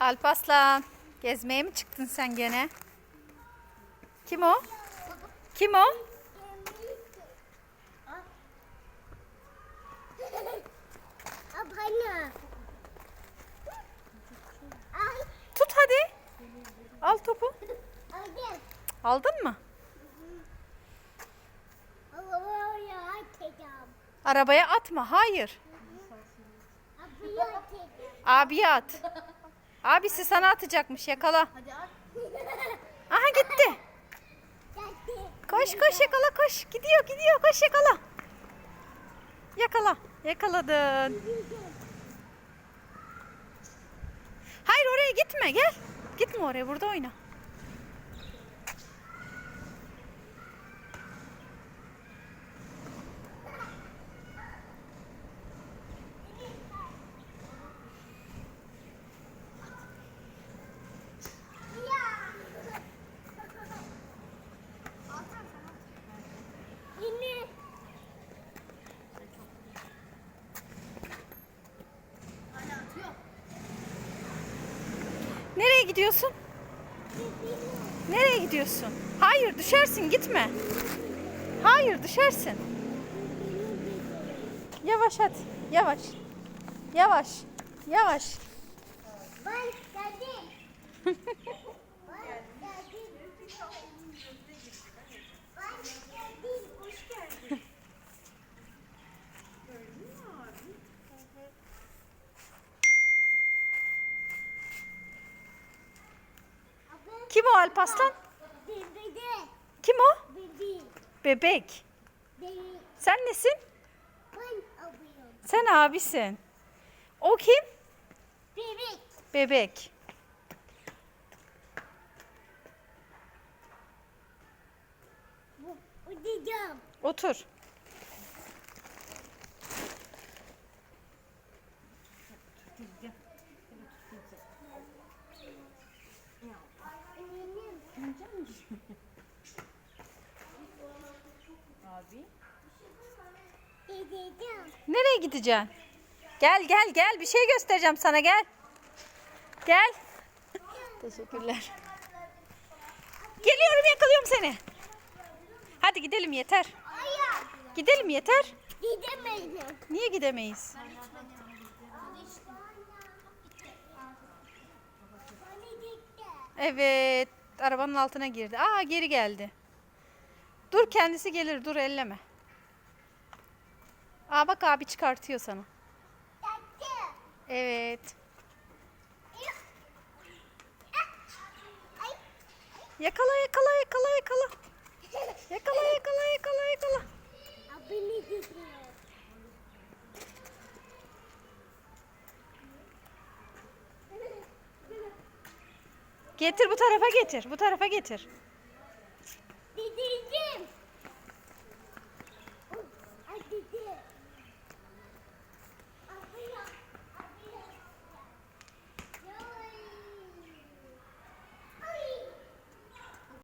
Alpaslan, gezmeye mi çıktın sen gene? Kim o? Kim o? Tut hadi. Al topu. Aldın mı? Arabaya atma. Hayır. Abiye at. Abisi sana atacakmış. Yakala. Hadi at. Aha gitti. Koş koş yakala koş. Gidiyor gidiyor. Koş yakala. Yakala. Yakaladın. Hayır oraya gitme gel. Gitme oraya burada oyna. Gidiyorsun? Nereye gidiyorsun? Hayır düşersin gitme. Hayır düşersin. Yavaş hadi. Yavaş. Yavaş. Yavaş. Ben Kim o Alpaslan? Bebede. Kim o? Bebe. Bebek. Bebe. Sen nesin? Ben. Sen abisin. O kim? Bebek. Bebek. Otur. Abi. Nereye gideceksin? Gel gel gel bir şey göstereceğim sana gel. Gel. Teşekkürler. Geliyorum yakalıyorum seni. Hadi gidelim yeter. Gidelim yeter. Gidemedim. Niye gidemeyiz? Evet. Arabanın altına girdi. Aa geri geldi. Dur kendisi gelir. Dur elleme. Aa bak abi çıkartıyor sana. Evet. Yakala yakala yakala yakala. Yakala yakala yakala Getir bu tarafa getir. Bu tarafa getir.